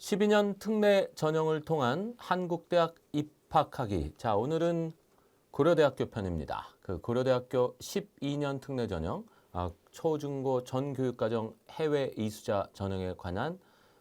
12년 특례 전형을 통한 한국대학 입학하기. 자, 오늘은 고려대학교 편입니다. 그 고려대학교 12년 특례 전형, 아, 초중고 전 교육과정 해외 이수자 전형에 관한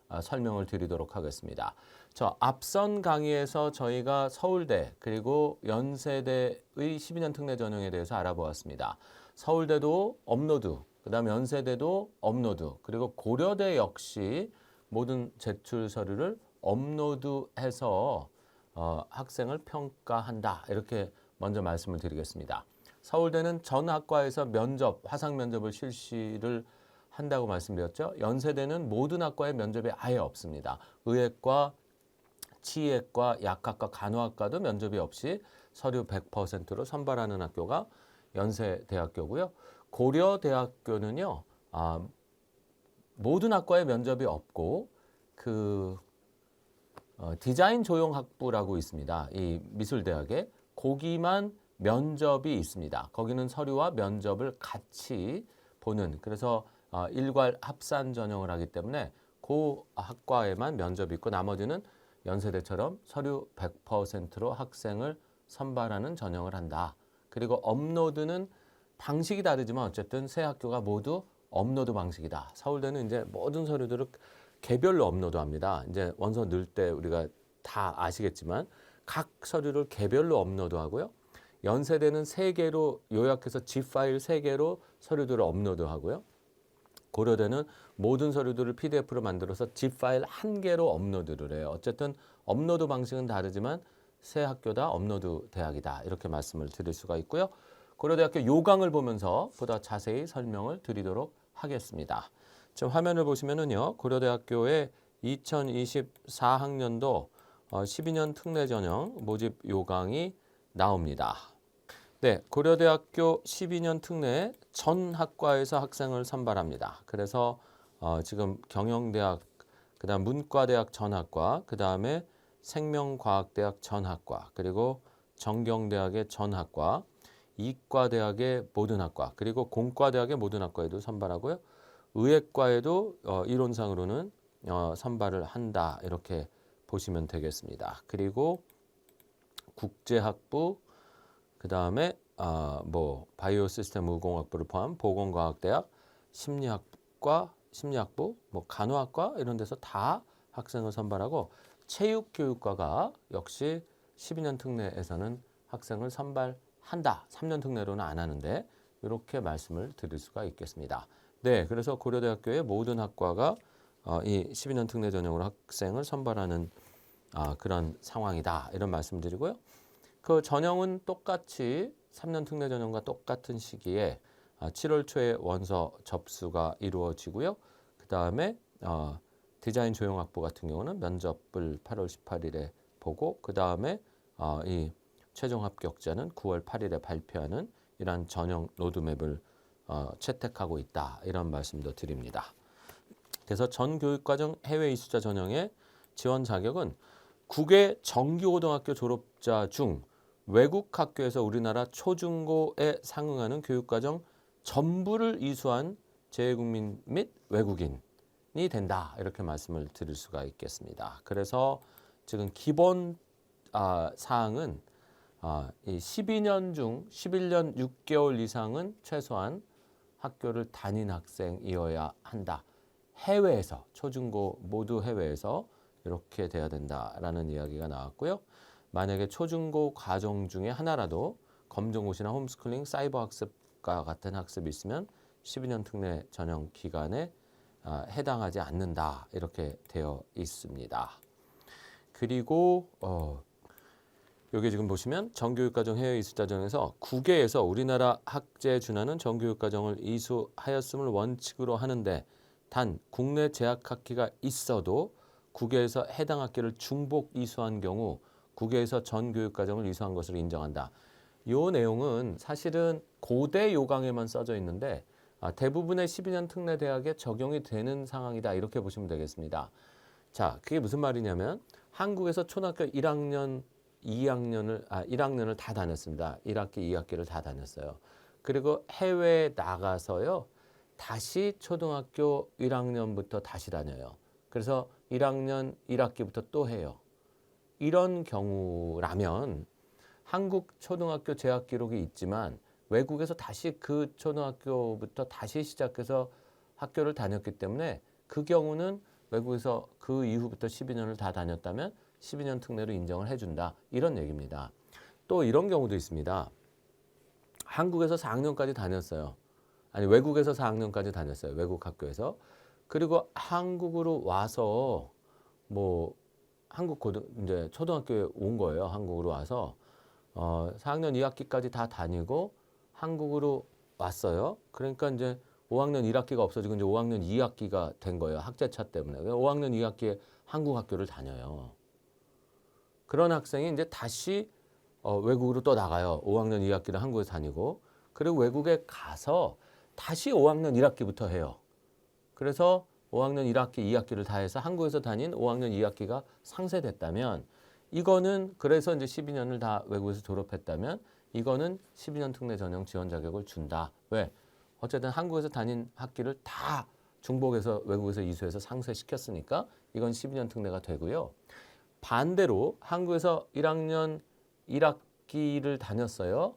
아, 설명을 드리도록 하겠습니다. 저 앞선 강의에서 저희가 서울대 그리고 연세대의 12년 특례 전형에 대해서 알아보았습니다. 서울대도 업로드, 그다음 연세대도 업로드, 그리고 고려대 역시 모든 제출 서류를 업로드해서 어, 학생을 평가한다 이렇게 먼저 말씀을 드리겠습니다. 서울대는 전 학과에서 면접, 화상 면접을 실시를 한다고 말씀드렸죠. 연세대는 모든 학과의 면접이 아예 없습니다. 의학과, 치의학과, 약학과, 간호학과도 면접이 없이 서류 100%로 선발하는 학교가 연세대학교고요. 고려대학교는요, 아, 모든 학과에 면접이 없고 그 어, 디자인 조형 학부라고 있습니다. 이 미술대학에 거기만 면접이 있습니다. 거기는 서류와 면접을 같이 보는 그래서 어, 일괄 합산 전형을 하기 때문에 그 학과에만 면접이 있고 나머지는 연세대처럼 서류 100%로 학생을 선발하는 전형을 한다. 그리고 업로드는 방식이 다르지만 어쨌든 세 학교가 모두 업로드 방식이다. 서울대는 이제 모든 서류들을 개별로 업로드합니다. 이제 원서 넣을 때 우리가 다 아시겠지만 각 서류를 개별로 업로드하고요. 연세대는 세 개로 요약해서 G 파일 세 개로 서류들을 업로드하고요. 고려대는 모든 서류들을 PDF로 만들어서 G 파일 한 개로 업로드를 해요. 어쨌든 업로드 방식은 다르지만 세 학교 다 업로드 대학이다. 이렇게 말씀을 드릴 수가 있고요. 고려대학교 요강을 보면서 보다 자세히 설명을 드리도록 하겠습니다. 지금 화면을 보시면은요. 고려대학교의 2024학년도 12년 특례 전형 모집 요강이 나옵니다. 네, 고려대학교 12년 특례 전 학과에서 학생을 선발합니다. 그래서 어, 지금 경영대학, 그다음 문과대학 전학과, 그다음에 생명과학대학 전학과, 그리고 정경대학의 전학과, 이과대학의 모든 학과, 그리고 공과대학의 모든 학과에도 선발하고요. 의학과에도 어, 이론상으로는 어, 선발을 한다 이렇게 보시면 되겠습니다. 그리고 국제학부 그 다음에 아, 뭐 바이오 시스템 의공학부를 포함 보건과학대학 심리학과 심리학부 뭐 간호학과 이런 데서 다 학생을 선발하고 체육교육과가 역시 12년 특례에서는 학생을 선발 한다. 3년 특례로는 안 하는데 이렇게 말씀을 드릴 수가 있겠습니다. 네, 그래서 고려대학교의 모든 학과가 어, 이 12년 특례 전형으로 학생을 선발하는 아, 그런 상황이다. 이런 말씀드리고요. 그 전형은 똑같이 3년 특례 전형과 똑같은 시기에 아, 7월 초에 원서 접수가 이루어지고요. 그 다음에 어, 디자인 조형학부 같은 경우는 면접을 8월 18일에 보고 그 다음에 어, 이 최종 합격자는 9월 8일에 발표하는 이러한 전형 로드맵을 어, 채택하고 있다 이런 말씀도 드립니다. 그래서 전 교육과정 해외 이수자 전형의 지원 자격은 국외 정규고등학교 졸업자 중 외국 학교에서 우리나라 초중고에 상응하는 교육과정 전부를 이수한 재외국민 및 외국인이 된다 이렇게 말씀을 드릴 수가 있겠습니다. 그래서 지금 기본 아, 사항은 아, 이 12년 중 11년 6개월 이상은 최소한 학교를 다닌 학생이어야 한다. 해외에서 초중고 모두 해외에서 이렇게 돼야 된다라는 이야기가 나왔고요. 만약에 초중고 과정 중에 하나라도 검정고시나 홈스쿨링, 사이버 학습과 같은 학습이 있으면 12년 특례 전형 기간에 아, 해당하지 않는다 이렇게 되어 있습니다. 그리고 어, 여기 지금 보시면 정교육과정 해외 이수자정에서 국외에서 우리나라 학제에 준하는 정교육과정을 이수하였음을 원칙으로 하는데 단 국내 재학학기가 있어도 국외에서 해당 학기를 중복 이수한 경우 국외에서 전 교육과정을 이수한 것으로 인정한다. 이 내용은 사실은 고대 요강에만 써져 있는데 아, 대부분의 12년 특례 대학에 적용이 되는 상황이다 이렇게 보시면 되겠습니다. 자, 그게 무슨 말이냐면 한국에서 초등학교 1학년, 2학년을 아 1학년을 다 다녔습니다. 1학기, 2학기를 다 다녔어요. 그리고 해외에 나가서요. 다시 초등학교 1학년부터 다시 다녀요. 그래서 1학년 1학기부터 또 해요. 이런 경우라면 한국 초등학교 재학 기록이 있지만 외국에서 다시 그 초등학교부터 다시 시작해서 학교를 다녔기 때문에 그 경우는 외국에서 그 이후부터 12년을 다 다녔다면 12년 특례로 인정을 해준다. 이런 얘기입니다. 또 이런 경우도 있습니다. 한국에서 4학년까지 다녔어요. 아니 외국에서 4학년까지 다녔어요. 외국 학교에서. 그리고 한국으로 와서 뭐 한국 고등 이제 초등학교에 온 거예요. 한국으로 와서 어 4학년 2학기까지 다 다니고 한국으로 왔어요. 그러니까 이제 5학년 1학기가 없어지고 이제 5학년 2학기가 된 거예요. 학제차 때문에. 5학년 2학기에 한국 학교를 다녀요. 그런 학생이 이제 다시 어, 외국으로 또 나가요. 5학년 2학기를 한국에서 다니고 그리고 외국에 가서 다시 5학년 1학기부터 해요. 그래서 5학년 1학기, 2학기를 다 해서 한국에서 다닌 5학년 2학기가 상쇄됐다면 이거는 그래서 이제 12년을 다 외국에서 졸업했다면 이거는 12년 특례 전형 지원 자격을 준다. 왜? 어쨌든 한국에서 다닌 학기를 다 중복해서 외국에서 이수해서 상쇄시켰으니까 이건 12년 특례가 되고요. 반대로 한국에서 1학년 1학기를 다녔어요.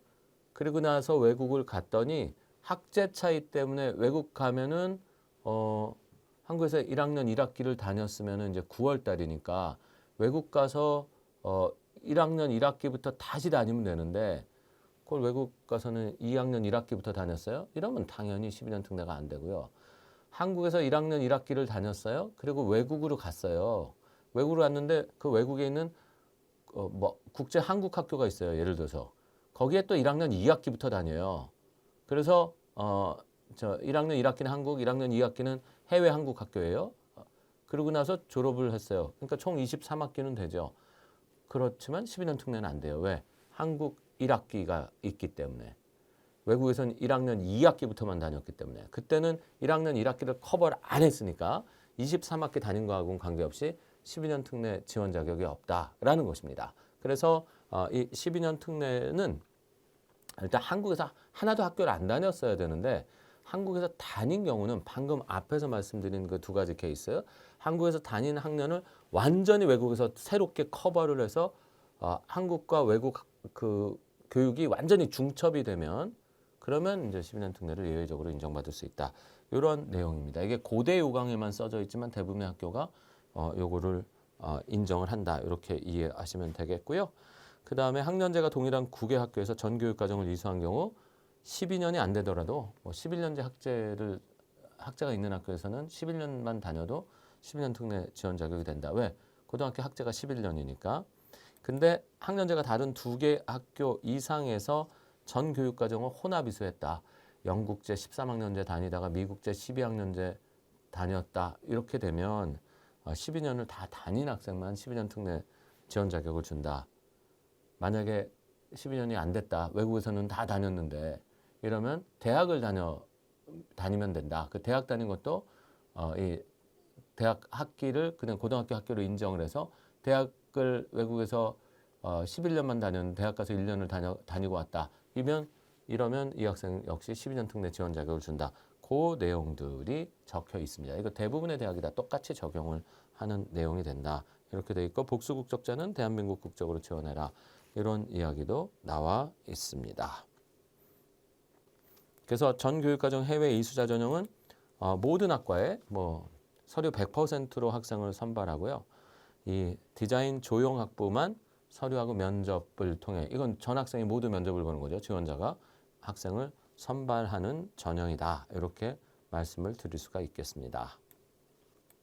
그리고 나서 외국을 갔더니 학제 차이 때문에 외국 가면은 어 한국에서 1학년 1학기를 다녔으면은 이제 9월 달이니까 외국 가서 어 1학년 1학기부터 다시 다니면 되는데 그걸 외국 가서는 2학년 1학기부터 다녔어요. 이러면 당연히 12년 특례가 안 되고요. 한국에서 1학년 1학기를 다녔어요. 그리고 외국으로 갔어요. 외국으로 갔는데 그 외국에 있는 어, 뭐 국제 한국 학교가 있어요. 예를 들어서 거기에 또 1학년 2학기부터 다녀요. 그래서 어, 저 1학년 1학기는 한국, 1학년 2학기는 해외 한국 학교예요. 어, 그러고 나서 졸업을 했어요. 그러니까 총 23학기는 되죠. 그렇지만 12년 특례는 안 돼요. 왜? 한국 1학기가 있기 때문에. 외국에서는 1학년 2학기부터만 다녔기 때문에. 그때는 1학년 1학기를 커버를 안 했으니까 23학기 다닌 거하고는 관계없이 12년 특례 지원 자격이 없다라는 것입니다. 그래서 어, 이 12년 특례는 일단 한국에서 하나도 학교를 안 다녔어야 되는데 한국에서 다닌 경우는 방금 앞에서 말씀드린 그 두 가지 케이스 한국에서 다닌 학년을 완전히 외국에서 새롭게 커버를 해서 어, 한국과 외국 그 교육이 완전히 중첩이 되면 그러면 이제 12년 특례를 예외적으로 인정받을 수 있다. 이런 내용입니다. 이게 고대 요강에만 써져 있지만 대부분의 학교가 어, 요거를 어, 인정을 한다. 이렇게 이해하시면 되겠고요. 그 다음에 학년제가 동일한 국외 학교에서 전교육 과정을 이수한 경우 12년이 안 되더라도 뭐 11년제 학제를 학제가 있는 학교에서는 11년만 다녀도 12년 특례 지원 자격이 된다. 왜? 고등학교 학제가 11년이니까. 근데 학년제가 다른 두 개 학교 이상에서 전 교육 과정을 혼합 이수했다. 영국제 13학년제 다니다가 미국제 12학년제 다녔다. 이렇게 되면 12년을 다 다닌 학생만 12년 특례 지원 자격을 준다. 만약에 12년이 안 됐다. 외국에서는 다 다녔는데 이러면 대학을 다녀 다니면 된다. 그 대학 다닌 것도 어, 이 대학 학기를 그냥 고등학교 학교로 인정을 해서 대학을 외국에서 어, 11년만 다녔는데 대학 가서 1년을 다녀, 다니고 왔다. 이면 이러면 이 학생 역시 12년 특례 지원 자격을 준다. 그 내용들이 적혀 있습니다. 이거 대부분의 대학이 다 똑같이 적용을 하는 내용이 된다. 이렇게 돼 있고 복수 국적자는 대한민국 국적으로 지원해라. 이런 이야기도 나와 있습니다. 그래서 전 교육과정 해외 이수자 전형은 어, 모든 학과에 뭐 서류 100%로 학생을 선발하고요. 이 디자인 조형 학부만 서류하고 면접을 통해 이건 전 학생이 모두 면접을 보는 거죠. 지원자가 학생을 선발하는 전형이다. 이렇게 말씀을 드릴 수가 있겠습니다.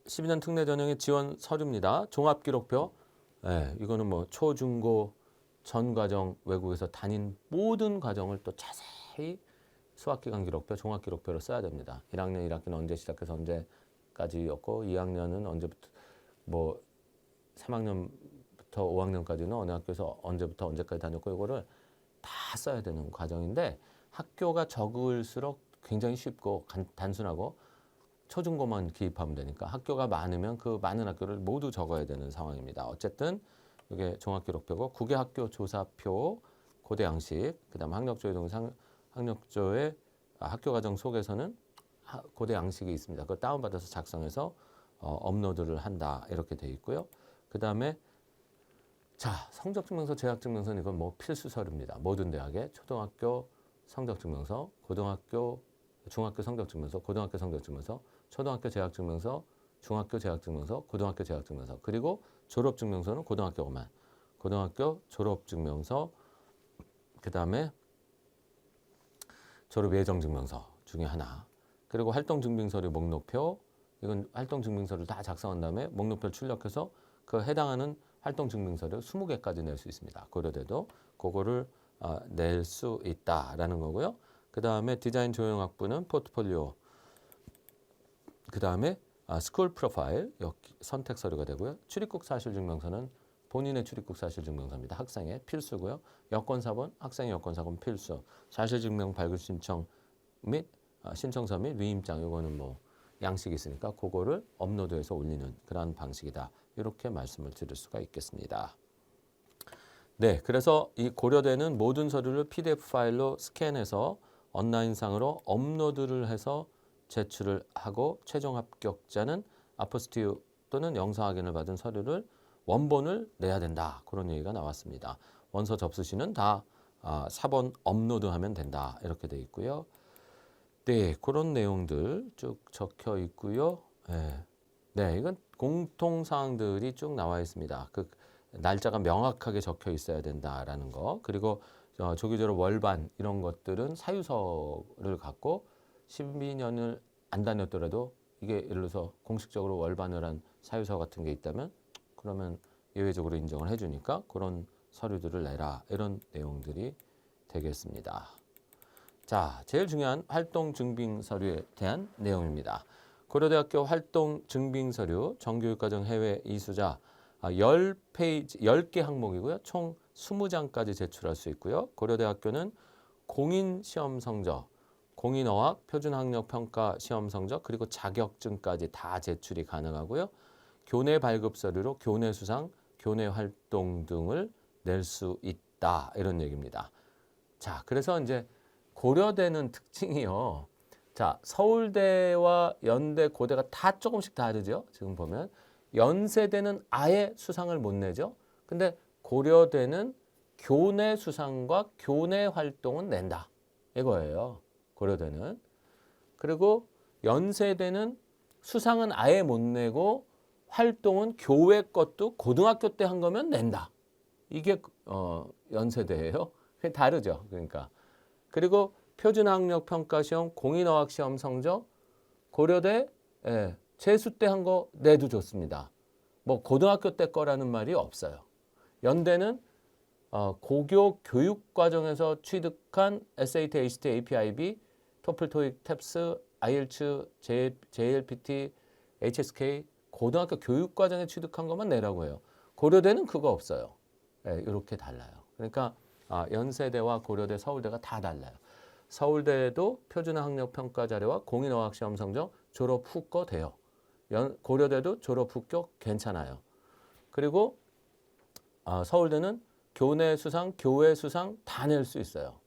12년 특례 전형의 지원 서류입니다. 종합 기록표. 예, 이거는 뭐 초 중 고 전 과정 외국에서 다닌 모든 과정을 또 자세히 수학 기간 기록표, 종합 기록표로 써야 됩니다. 1학년 1학기는 언제 시작해서 언제까지였고 2학년은 언제부터 뭐 3학년부터 5학년까지는 어느 학교에서 언제부터 언제까지 다녔고 이거를 다 써야 되는 과정인데 학교가 적을수록 굉장히 쉽고 간, 단순하고 초중고만 기입하면 되니까 학교가 많으면 그 많은 학교를 모두 적어야 되는 상황입니다. 어쨌든 이게 종합기록표고 국외 학교 조사표 고대 양식 그다음 학력조의 동상 학력조의 아, 학교 과정 속에서는 하, 고대 양식이 있습니다. 그걸 다운받아서 작성해서 어, 업로드를 한다 이렇게 돼 있고요. 그 다음에 자 성적증명서, 재학증명서는 이건 뭐 필수 서류입니다. 모든 대학의 초등학교 성적증명서, 고등학교 중학교 성적증명서, 고등학교 성적증명서, 초등학교 재학증명서, 중학교 재학증명서, 고등학교 재학증명서, 그리고 졸업증명서는 고등학교만. 고등학교 졸업증명서, 그 다음에 졸업 예정 증명서 중에 하나. 그리고 활동 증빙서류 목록표 이건 활동 증빙서를 다 작성한 다음에 목록표를 출력해서 그 해당하는 활동 증빙서류 20개까지 낼 수 있습니다. 고려대도 그거를 어, 낼 수 있다라는 거고요. 그 다음에 디자인 조형학부는 포트폴리오. 그 다음에 아, 스쿨 프로파일 선택 서류가 되고요. 출입국 사실 증명서는 본인의 출입국 사실 증명서입니다. 학생의 필수고요. 여권 사본 학생의 여권 사본 필수. 사실 증명 발급 신청 및 아, 신청서 및 위임장 이거는 뭐 양식이 있으니까 그거를 업로드해서 올리는 그러한 방식이다. 이렇게 말씀을 드릴 수가 있겠습니다. 네, 그래서 이 고려대는 모든 서류를 PDF 파일로 스캔해서 온라인상으로 업로드를 해서 제출을 하고 최종 합격자는 아포스티유 또는 영상 확인을 받은 서류를 원본을 내야 된다. 그런 얘기가 나왔습니다. 원서 접수 시는 다 아, 4번 업로드하면 된다. 이렇게 돼 있고요. 네, 그런 내용들 쭉 적혀 있고요. 네, 네 이건 공통 사항들이 쭉 나와 있습니다. 그 날짜가 명확하게 적혀 있어야 된다라는 거. 그리고 어, 조기졸업 월반 이런 것들은 사유서를 갖고 12년을 안 다녔더라도 이게 예를 들어서 공식적으로 월반을 한 사유서 같은 게 있다면 그러면 예외적으로 인정을 해주니까 그런 서류들을 내라 이런 내용들이 되겠습니다. 자, 제일 중요한 활동 증빙 서류에 대한 내용입니다. 고려대학교 활동 증빙 서류 정교육과정 해외 이수자 10페이지 10개 항목이고요. 총 20장까지 제출할 수 있고요. 고려대학교는 공인 시험 성적, 공인어학 표준학력 평가 시험 성적 그리고 자격증까지 다 제출이 가능하고요. 교내 발급 서류로 교내 수상, 교내 활동 등을 낼 수 있다 이런 얘기입니다. 자, 그래서 이제 고려대는 특징이요. 자, 서울대와 연대, 고대가 다 조금씩 다르죠. 지금 보면 연세대는 아예 수상을 못 내죠. 근데 고려대는 교내 수상과 교내 활동은 낸다. 이거예요. 고려대는. 그리고 연세대는 수상은 아예 못 내고 활동은 교회 것도 고등학교 때 한 거면 낸다. 이게 어, 연세대예요. 다르죠. 그러니까. 그리고 표준학력 평가 시험, 공인어학 시험 성적 고려대 예, 재수 때 한 거 내도 좋습니다. 뭐 고등학교 때 거라는 말이 없어요. 연대는 어, 고교 교육 과정에서 취득한 SAT, ACT, APIB, 토플, 토익, 탭스, 아이엘츠, JLPT, HSK 고등학교 교육 과정에 취득한 것만 내라고 해요. 고려대는 그거 없어요. 예, 이렇게 달라요. 그러니까 아, 연세대와 고려대, 서울대가 다 달라요. 서울대도 표준화 학력 평가 자료와 공인어학 시험 성적 졸업 후 거 돼요. 연, 고려대도 졸업 후거 괜찮아요. 그리고 아, 서울대는 교내 수상, 교외 수상 다 낼 수 있어요.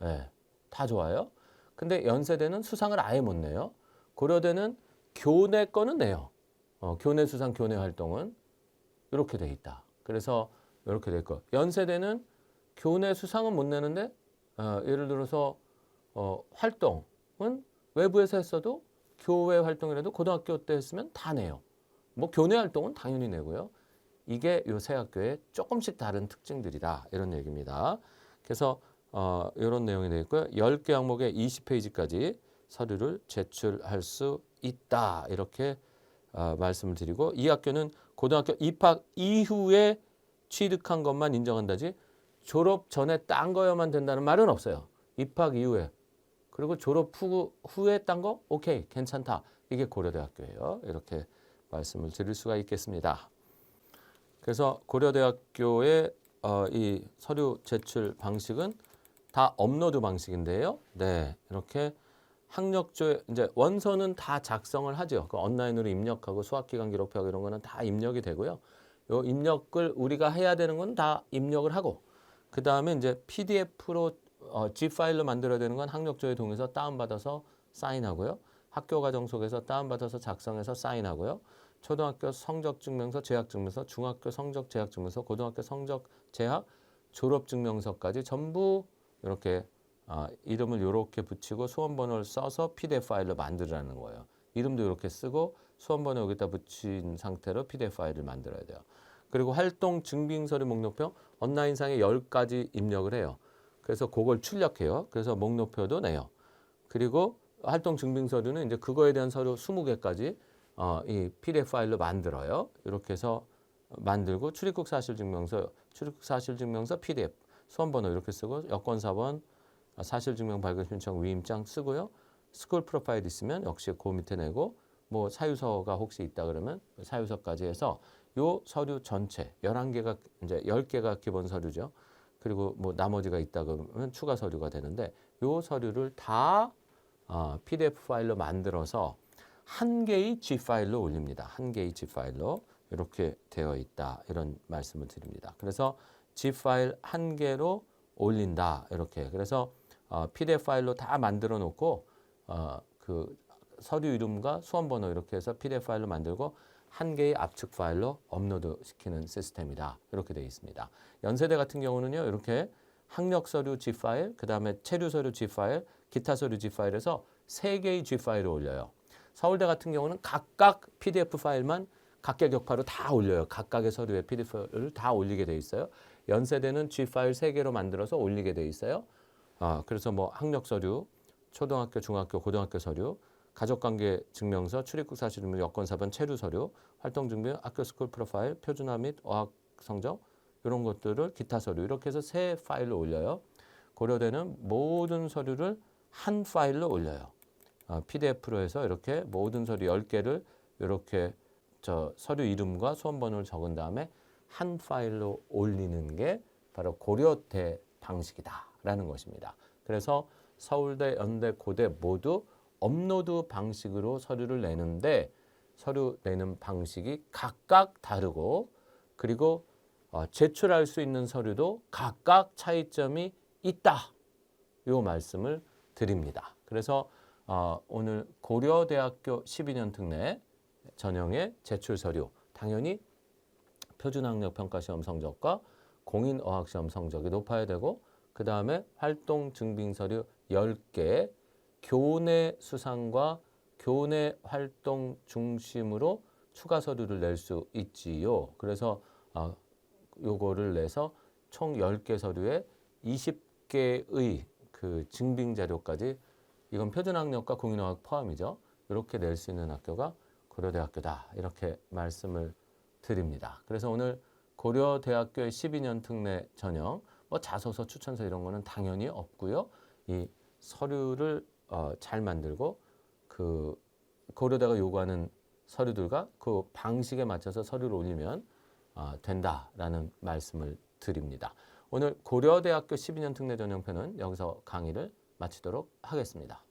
네, 다 좋아요. 근데 연세대는 수상을 아예 못 내요. 고려대는 교내 거는 내요. 어, 교내 수상, 교내 활동은 이렇게 돼 있다. 그래서 이렇게 될 거. 연세대는 교내 수상은 못 내는데 어, 예를 들어서 어, 활동은 외부에서 했어도 교회 활동이라도 고등학교 때 했으면 다 내요. 뭐 교내 활동은 당연히 내고요. 이게 요세 학교의 조금씩 다른 특징들이다. 이런 얘기입니다. 그래서 어, 이런 내용이 되어 있고요. 10개 항목에 20페이지까지 서류를 제출할 수 있다. 이렇게 어, 말씀을 드리고 이 학교는 고등학교 입학 이후에 취득한 것만 인정한다지 졸업 전에 딴 거여만 된다는 말은 없어요. 입학 이후에 그리고 졸업 후, 후에 딴 거 오케이 괜찮다. 이게 고려대학교예요. 이렇게 말씀을 드릴 수가 있겠습니다. 그래서 고려대학교의 어, 이 서류 제출 방식은 다 업로드 방식인데요. 네, 이렇게 학력조에 이제 원서는 다 작성을 하죠. 그 온라인으로 입력하고 수학기간 기록표하고 이런 거는 다 입력이 되고요. 요 입력을 우리가 해야 되는 건 다 입력을 하고 그 다음에 이제 PDF로 어, G 파일로 만들어야 되는 건 학력조에 동의서 다운받아서 사인하고요. 학교 과정 속에서 다운받아서 작성해서 사인하고요. 초등학교 성적 증명서, 재학 증명서, 중학교 성적 재학 증명서, 고등학교 성적 재학 졸업 증명서까지 전부 이렇게 아, 이름을 이렇게 붙이고 수험 번호를 써서 PDF 파일로 만들라는 거예요. 이름도 이렇게 쓰고 수험 번호 여기다 붙인 상태로 PDF 파일을 만들어야 돼요. 그리고 활동 증빙 서류 목록표 온라인상에 10가지 입력을 해요. 그래서 그걸 출력해요. 그래서 목록표도 내요. 그리고 활동 증빙 서류는 이제 그거에 대한 서류 20개까지 어, 이 PDF 파일로 만들어요. 이렇게 해서 만들고 출입국 사실 증명서, 출입국 사실 증명서 PDF, 수험 번호 이렇게 쓰고 여권 사본, 사실 증명 발급 신청 위임장 쓰고요. 스쿨 프로파일 있으면 역시 그 밑에 내고 뭐 사유서가 혹시 있다 그러면 사유서까지 해서 요 서류 전체 11개가 이제 10개가 기본 서류죠. 그리고 뭐 나머지가 있다 그러면 추가 서류가 되는데 요 서류를 다 어, PDF 파일로 만들어서 한 개의 G 파일로 올립니다. 한 개의 G 파일로 이렇게 되어 있다 이런 말씀을 드립니다. 그래서 G 파일 한 개로 올린다 이렇게 그래서 어, PDF 파일로 다 만들어 놓고 어, 그 서류 이름과 수험 번호 이렇게 해서 PDF 파일로 만들고 한 개의 압축 파일로 업로드 시키는 시스템이다 이렇게 되어 있습니다. 연세대 같은 경우는요 이렇게 학력 서류 G 파일, 그 다음에 체류 서류 G 파일, 기타 서류 G 파일에서 세 개의 G 파일을 올려요. 서울대 같은 경우는 각각 PDF 파일만 각계 격파로 다 올려요. 각각의 서류에 PDF를 다 올리게 돼 있어요. 연세대는 G 파일 세 개로 만들어서 올리게 돼 있어요. 아, 그래서 뭐 학력 서류, 초등학교, 중학교, 고등학교 서류, 가족관계 증명서, 출입국 사실 증명, 여권 사본, 체류 서류, 활동 증명, 학교 스쿨 프로파일, 표준화 및 어학 성적 이런 것들을 기타 서류 이렇게 해서 세 파일로 올려요. 고려대는 모든 서류를 한 파일로 올려요. 어, PDF로 해서 이렇게 모든 서류 10개를 이렇게 저 서류 이름과 수험 번호를 적은 다음에 한 파일로 올리는 게 바로 고려대 방식이다라는 것입니다. 그래서 서울대, 연대, 고대 모두 업로드 방식으로 서류를 내는데 서류 내는 방식이 각각 다르고 그리고 어, 제출할 수 있는 서류도 각각 차이점이 있다. 요 말씀을 드립니다. 그래서 어, 오늘 고려대학교 12년 특례 전형의 제출 서류 당연히 표준학력 평가 시험 성적과 공인 어학 시험 성적이 높아야 되고 그 다음에 활동 증빙 서류 10개 교내 수상과 교내 활동 중심으로 추가 서류를 낼 수 있지요. 그래서 어, 요거를 내서 총 10개 서류에 20개의 그 증빙 자료까지 이건 표준학력과 공인어학 포함이죠. 이렇게 낼 수 있는 학교가 고려대학교다. 이렇게 말씀을 드립니다. 그래서 오늘 고려대학교의 12년 특례 전형, 뭐 자소서, 추천서 이런 거는 당연히 없고요. 이 서류를 어, 잘 만들고 그 고려대가 요구하는 서류들과 그 방식에 맞춰서 서류를 올리면 어, 된다라는 말씀을 드립니다. 오늘 고려대학교 12년 특례 전형편은 여기서 강의를 마치도록 하겠습니다.